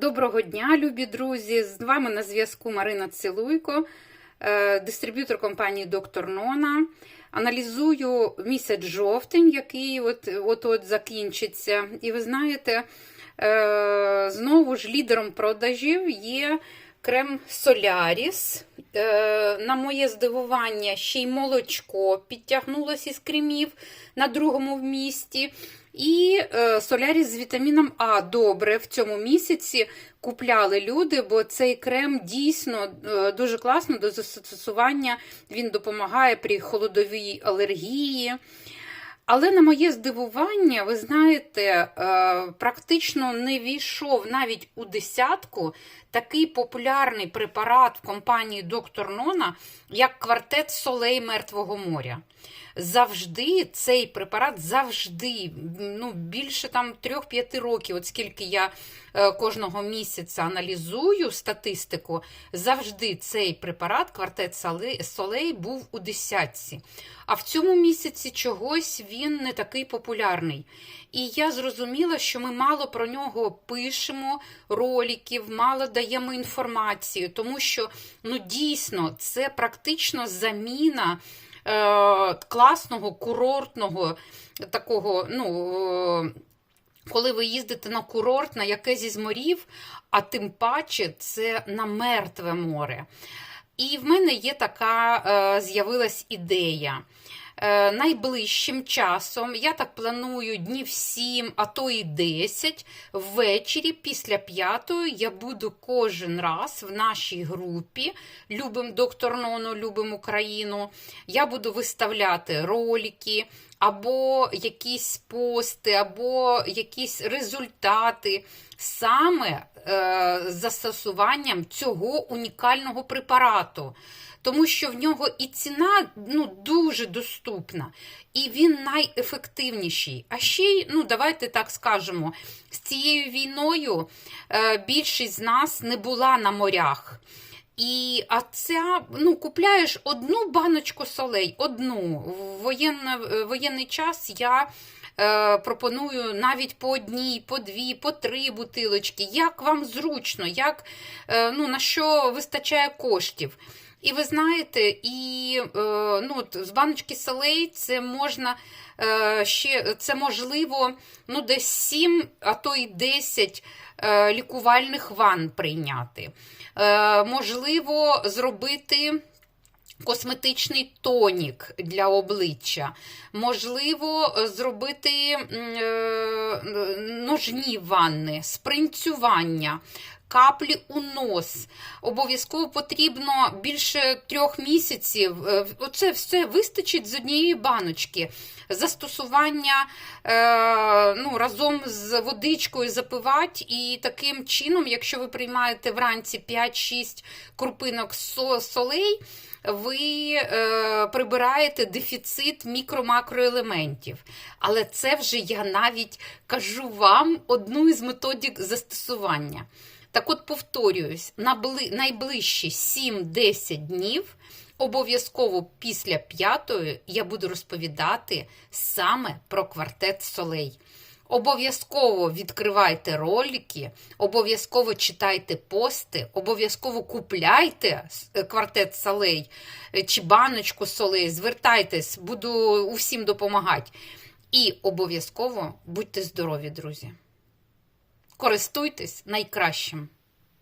Доброго дня, любі друзі! З вами на зв'язку Марина Цилуйко, е, дистриб'ютор компанії Доктор Нона. Аналізую місяць жовтень, який от от закінчиться. І ви знаєте, е, знову ж лідером продажів є крем Соляріс. Е, На моє здивування, ще й молочко підтягнулося із кремів на другому місті. І е, соляріс з вітаміном А добре в цьому місяці купляли люди, бо цей крем дійсно е, дуже класно до застосування. Він допомагає при холодовій алергії. Але на моє здивування, ви знаєте, е, практично не війшов навіть у десятку такий популярний препарат в компанії Доктор Нона, як квартет солей Мертвого моря. Завжди цей препарат завжди, ну більше там 3-5 років, от скільки я е, кожного місяця аналізую статистику, завжди цей препарат, квартет солей, був у десятці. А в цьому місяці чогось він не такий популярний. І я зрозуміла, що ми мало про нього пишемо роликів, мало даємо інформацію, тому що ну дійсно це практично заміна. Е, класного курортного такого, ну, е, коли ви їздите на курорт, на яке зі морів, а тим паче це на мертве море. І в мене є така е, з'явилась ідея. Е, найближчим часом, я так планую днів 7, а то і 10, ввечері після п'ятої я буду кожен раз в нашій групі. Любим доктор Нону, Любим Україну. Я буду виставляти ролики, або якісь пости, або якісь результати саме е, застосуванням цього унікального препарату тому що в нього і ціна ну, дуже доступна, і він найефективніший. А ще ну, давайте так скажемо, з цією війною е, більшість з нас не була на морях. І а ця, ну, купляєш одну баночку солей, одну. В воєнна, воєнний час я е, пропоную навіть по одній, по дві, по три бутилочки. Як вам зручно, як, е, ну, на що вистачає коштів. І ви знаєте, і е, ну, з баночки солей це можна е, ще це можливо ну, десь 7, а то й 10 е, лікувальних ванн прийняти. Можливо, зробити. Косметичний тонік для обличчя, можливо, зробити ножні ванни, спринцювання, каплі у нос. Обов'язково потрібно більше трьох місяців. Е, оце все вистачить з однієї баночки. Застосування е, ну, разом з водичкою запивати, і таким чином, якщо ви приймаєте вранці 5-6 крупинок солей, ви е, прибираєте дефіцит мікро-макроелементів. Але це вже я навіть кажу вам одну із методик застосування. Так от, повторююсь, найближчі 7-10 днів, обов'язково після п'ятої, я буду розповідати саме про квартет солей. Обов'язково відкривайте ролики, обов'язково читайте пости, обов'язково купляйте е, квартет солей е, чи баночку солей, звертайтесь, буду усім допомагати. І обов'язково будьте здорові, друзі! Користуйтесь найкращим.